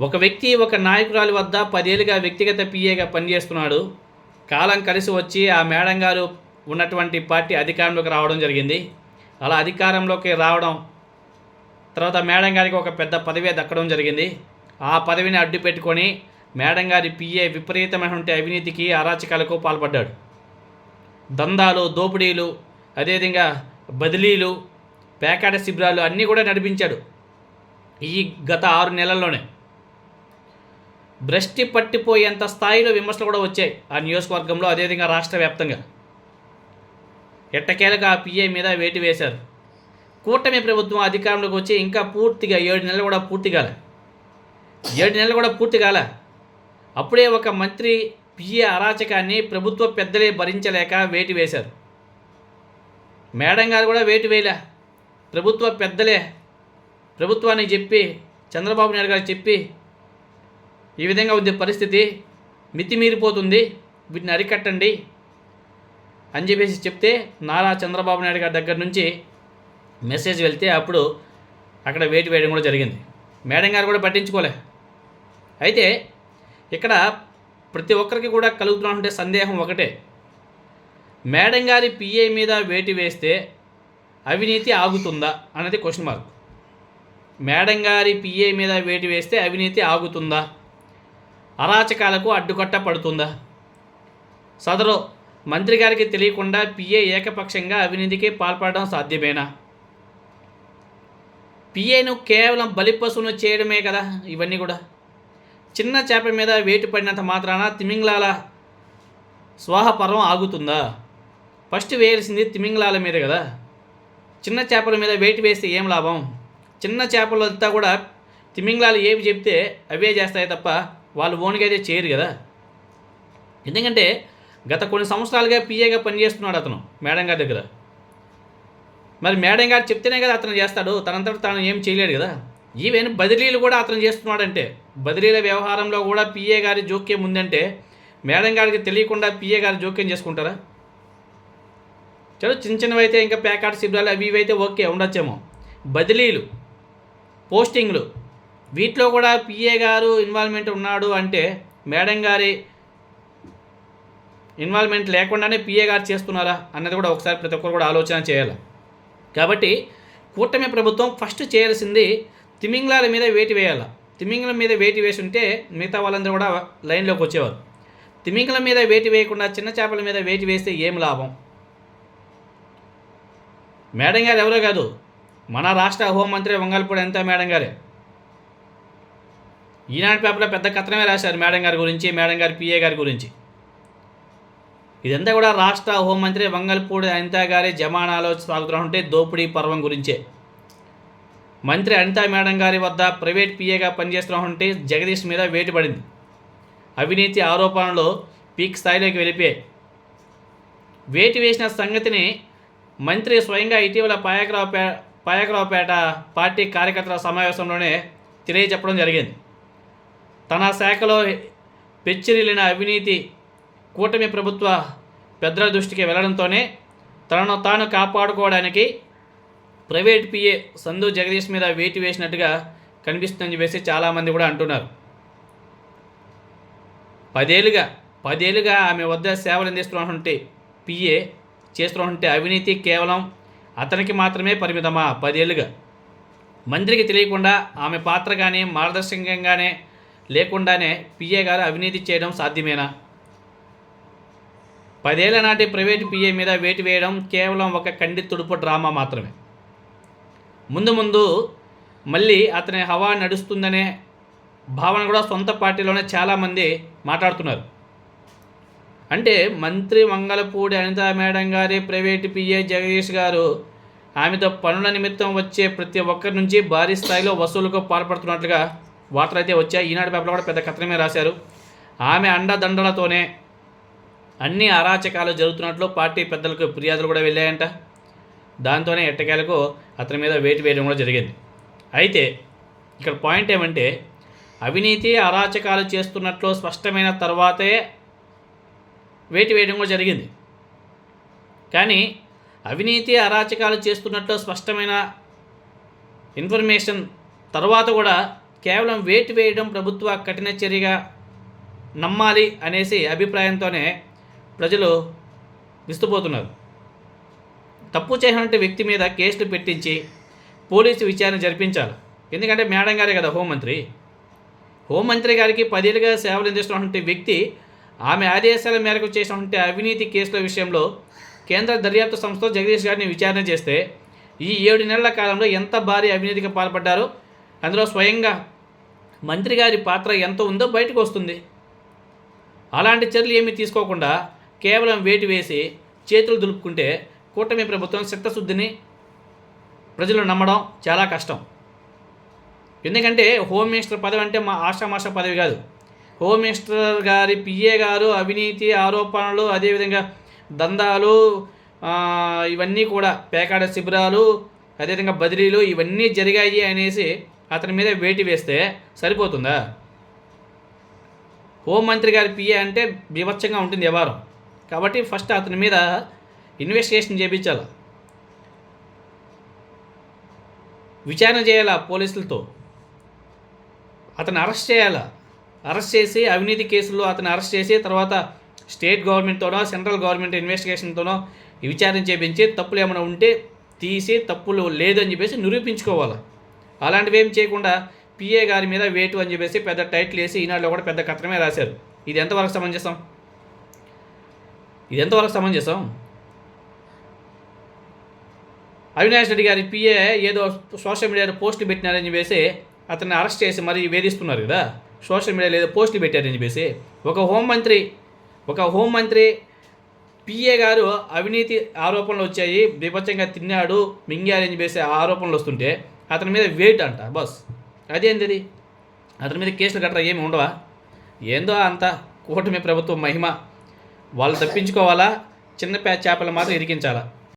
ఒక వ్యక్తి ఒక నాయకురాలి వద్ద పదేళ్ళుగా వ్యక్తిగత పిఏగా పనిచేస్తున్నాడు. కాలం కలిసి వచ్చి ఆ మేడం గారు ఉన్నటువంటి పార్టీ అధికారంలోకి రావడం జరిగింది. అలా అధికారంలోకి రావడం తర్వాత మేడం గారికి ఒక పెద్ద పదవి దక్కడం జరిగింది. ఆ పదవిని అడ్డు పెట్టుకొని మేడం గారి పిఏ విపరీతమైనటువంటి అవినీతికి అరాచకాలకు పాల్పడ్డాడు. దందాలు దోపిడీలు అదేవిధంగా బదిలీలు పేకాట శిబిరాలు అన్నీ కూడా నడిపించాడు. ఈ గత ఆరు నెలల్లోనే. భ్రష్టి పట్టిపోయేంత స్థాయిలో విమర్శలు కూడా వచ్చాయి. ఆ నియోజకవర్గంలో అదేవిధంగా రాష్ట్ర వ్యాప్తంగా. ఎట్టకేలకు ఆ పిఏ మీద వేటు వేశారు. కూటమి ప్రభుత్వం అధికారంలోకి వచ్చి ఇంకా పూర్తిగా ఏడు నెలలు కూడా పూర్తి కాల. ఏడు నెలలు కూడా పూర్తి కాల. అప్పుడే ఒక మంత్రి పిఏ అరాచకాన్ని ప్రభుత్వ పెద్దలే భరించలేక వేటు వేశారు. మేడం గారు కూడా వేటు వేయలే. ప్రభుత్వ పెద్దలే. ప్రభుత్వానికి చెప్పి చంద్రబాబు నాయుడు గారికి చెప్పి ఈ విధంగా ఉంది పరిస్థితి మితిమీరిపోతుంది. వీటిని అరికట్టండి. అని చెప్పేసి చెప్తే నారా చంద్రబాబు నాయుడు గారి దగ్గర నుంచి మెసేజ్ వెళ్తే అప్పుడు అక్కడ వేటు వేయడం కూడా జరిగింది. మేడం గారు కూడా పట్టించుకోలే. అయితే ఇక్కడ ప్రతి ఒక్కరికి కూడా కలుగుతున్నటువంటి సందేహం ఒకటే. మేడం గారి పిఏ మీద వేటు వేస్తే అవినీతి ఆగుతుందా అన్నది క్వశ్చన్ మార్క్ మేడం గారి పిఏ మీద వేటు వేస్తే అవినీతి ఆగుతుందా? అరాచకాలకు అడ్డుకట్ట పడుతుందా సదరు మంత్రి గారికి తెలియకుండా పిఏ ఏకపక్షంగా అవినీతికి పాల్పడడం సాధ్యమేనా? పిఏను కేవలం బలిపశువును చేయడమే కదా ఇవన్నీ కూడా. చిన్న చేప మీద వేటు పడినంత మాత్రాన తిమింగ్లాల స్వాహపరం ఆగుతుందా? ఫస్ట్ వేయాల్సింది తిమింగ్లాల మీద కదా. చిన్న చేపల మీద వేటు వేస్తే ఏం లాభం? చిన్న చేపలంతా కూడా తిమింగ్లాలు ఏవి చెప్తే అవే చేస్తాయి తప్ప వాళ్ళు ఓన్గా అయితే చేయరు కదా. ఎందుకంటే గత కొన్ని సంవత్సరాలుగా పిఏగా పనిచేస్తున్నాడు అతను మేడం గారి దగ్గర. మరి మేడం గారు చెప్తేనే కదా అతను చేస్తాడు తనంతట తాను ఏం చేయలేడు కదా. ఈవెన్ బదిలీలు కూడా అతను చేస్తున్నాడంటే బదిలీల వ్యవహారంలో కూడా పిఏ గారి జోక్యం ఉందంటే మేడం గారికి తెలియకుండా పిఏ గారి జోక్యం చేసుకుంటారా? చలో చిన్న చిన్నవి అయితే ఇంకా ప్యాకాట్ శిబిరాలు అవి ఇవి అయితే ఓకే ఉండొచ్చేమో. బదిలీలు పోస్టింగ్లు వీటిలో కూడా పిఏ గారు ఇన్వాల్వ్మెంట్ ఉన్నాడు అంటే మేడం గారి ఇన్వాల్వ్మెంట్ లేకుండానే పిఏ గారు చేస్తున్నారా అన్నది కూడా ఒకసారి ప్రతి ఒక్కరు కూడా ఆలోచన చేయాలి. కాబట్టి కూటమి ప్రభుత్వం ఫస్ట్ చేయాల్సింది తిమింగ్లాల మీద వేటి వేయాలి. తిమింగలం మీద వేటి వేసి ఉంటే మిగతా వాళ్ళందరూ కూడా లైన్లోకి వచ్చేవారు. తిమింగలం మీద వేటి వేయకుండా చిన్న చేపల మీద వేటి వేస్తే ఏం లాభం? మేడం గారు ఎవరో కాదు. మన రాష్ట్ర హోంమంత్రి వంగల్పూడి ఎంత మేడం గారే. ఈనాడు పేపర్లో పెద్ద కథనమే రాశారు మేడం గారి గురించి మేడం గారి పిఏ గారి గురించి. ఇదంతా కూడా రాష్ట్ర హోంమంత్రి వంగల్పూడి అనితా గారి జమానాలో ఉంటే దోపిడీ పర్వం గురించే. మంత్రి అనితా మేడం గారి వద్ద ప్రైవేట్ పిఏగా పనిచేస్తున్నటువంటి జగదీష్ మీద వేటు పడింది అవినీతి ఆరోపణలు పీక్ స్థాయిలోకి వెళ్ళిపోయాయి. వేటు వేసిన సంగతిని మంత్రి స్వయంగా ఇటీవల పాయకరావుపే పాయకరావుపేట పార్టీ కార్యకర్తల సమావేశంలోనే తెలియజెప్పడం జరిగింది. తన శాఖలో పెచ్చిరిలిన అవినీతి కూటమి ప్రభుత్వ పెద్దల దృష్టికి వెళ్ళడంతోనే తనను తాను కాపాడుకోవడానికి ప్రైవేట్ పిఏ సందు జగదీష్ మీద వేటు వేసినట్టుగా కనిపిస్తుందని చెప్పేసి చాలామంది కూడా అంటున్నారు. పదేళ్ళుగా పదేళ్ళుగా ఆమె వద్ద సేవలు అందిస్తున్నటువంటి పిఏ చేస్తున్నటువంటి అవినీతి కేవలం అతనికి మాత్రమే పరిమితమా? పదేళ్ళుగా మంత్రికి తెలియకుండా ఆమె పాత్ర కానీ మార్గదర్శకంగానే లేకుండానే పిఏ గారు అవినీతి చేయడం సాధ్యమేనా? పదేళ్ళ నాటి ప్రైవేటు పిఏ మీద వేటు వేయడం కేవలం ఒక కండి తుడుపు డ్రామా మాత్రమే. ముందు ముందు మళ్ళీ అతని హవా నడుస్తుందనే భావన కూడా సొంత పార్టీలోనే చాలామంది మాట్లాడుతున్నారు. అంటే మంత్రి మంగళపూడి అనితా మేడం గారి ప్రైవేటు పిఏ జగదీష్ గారు ఆమెతో పనుల నిమిత్తం వచ్చే ప్రతి ఒక్కరి నుంచి భారీ స్థాయిలో వసూలుకు పాల్పడుతున్నట్లుగా వార్తలు అయితే వచ్చాయి. ఈనాడు పేపర్లో కూడా పెద్ద కథనమే రాశారు. ఆమె అండదండలతోనే అన్ని అరాచకాలు జరుగుతున్నట్లు పార్టీ పెద్దలకు ఫిర్యాదులు కూడా వెళ్ళాయంట. దాంతోనే ఎట్టకేలకు అతని మీద వేటు వేయడం కూడా జరిగింది. అయితే ఇక్కడ పాయింట్ ఏమంటే అవినీతి అరాచకాలు చేస్తున్నట్లు స్పష్టమైన తర్వాతే వేటు వేయడం కూడా జరిగింది. కానీ అవినీతి అరాచకాలు చేస్తున్నట్లు స్పష్టమైన ఇన్ఫర్మేషన్ తర్వాత కూడా కేవలం వేటు వేయడం ప్రభుత్వ కఠిన చర్యగా నమ్మాలి అనేసి అభిప్రాయంతోనే ప్రజలు విస్తుపోతున్నారు. తప్పు చేసినటువంటి వ్యక్తి మీద కేసులు పెట్టించి పోలీసు విచారణ జరిపించాలి. ఎందుకంటే మేడం గారే కదా హోంమంత్రి. హోంమంత్రి గారికి పదేళ్ళుగా సేవలు అందిస్తున్నటువంటి వ్యక్తి ఆమె ఆదేశాల మేరకు చేసినటువంటి అవినీతి కేసుల విషయంలో కేంద్ర దర్యాప్తు సంస్థ జగదీష్ గారిని విచారణ చేస్తే ఈ ఏడు నెలల కాలంలో ఎంత భారీ అవినీతికి పాల్పడ్డారో? అందులో స్వయంగా మంత్రి గారి పాత్ర ఎంత ఉందో బయటకు వస్తుంది. అలాంటి చర్యలు ఏమీ తీసుకోకుండా కేవలం వేటు వేసి చేతులు దులుపుకుంటే కూటమి ప్రభుత్వం చిత్తశుద్ధిని ప్రజలు నమ్మడం చాలా కష్టం. ఎందుకంటే హోమ్ మినిస్టర్ పదవి అంటే మా ఆషామాష పదవి కాదు. హోమ్ మినిస్టర్ గారి పిఏ గారు అవినీతి ఆరోపణలు అదేవిధంగా దందాలు ఇవన్నీ కూడా పేకాడ శిబిరాలు అదేవిధంగా బదిలీలు ఇవన్నీ జరిగాయి అనేసి అతని మీద వేటి వేస్తే సరిపోతుందా? హోంమంత్రి గారి పిఏ అంటే బీభత్సంగా ఉంటుంది వ్యవహారం. కాబట్టి ఫస్ట్ అతని మీద ఇన్వెస్టిగేషన్ చేయించాలి విచారణ చేయాలా పోలీసులతో? అతను అరెస్ట్ చేయాలా? అరెస్ట్ చేసి అవినీతి కేసుల్లో అతను అరెస్ట్ చేసి తర్వాత స్టేట్ గవర్నమెంట్తోనో సెంట్రల్ గవర్నమెంట్ ఇన్వెస్టిగేషన్తోనో విచారణ చేపించి తప్పులు ఏమైనా ఉంటే తీసి తప్పులు లేదని చెప్పేసి నిరూపించుకోవాలి? అలాంటివి ఏం చేయకుండా పిఏ గారి మీద వేటు అని చెప్పేసి పెద్ద టైటిల్ వేసి ఈనాడులో కూడా పెద్ద కథనమే రాశారు. ఇది ఎంతవరకు సమంజసం? ఇది ఎంతవరకు సమంజసం? అవినాష్ రెడ్డి గారి పిఏ ఏదో సోషల్ మీడియాలో పోస్టులు పెట్టినారని చెప్పేసి అతన్ని అరెస్ట్ చేసి మరి వేధిస్తున్నారు కదా. సోషల్ మీడియాలో ఏదో పోస్టులు పెట్టారని చెప్పేసి ఒక హోంమంత్రి ఒక హోంమంత్రి పిఏ గారు అవినీతి ఆరోపణలు వచ్చాయి బీభత్సంగా తిన్నాడు మింగారని చెప్పేసి ఆరోపణలు వస్తుంటే అతని మీద వెయిట్ అంట బస్ అదేంటిది? అతని మీద కేసులు గట్రా ఏమి ఉండవా? ఏందో అంత కూటమి ప్రభుత్వం మహిమ. వాళ్ళు తప్పించుకోవాలా? చిన్న చేపలు మాత్రం ఇరికించాలా?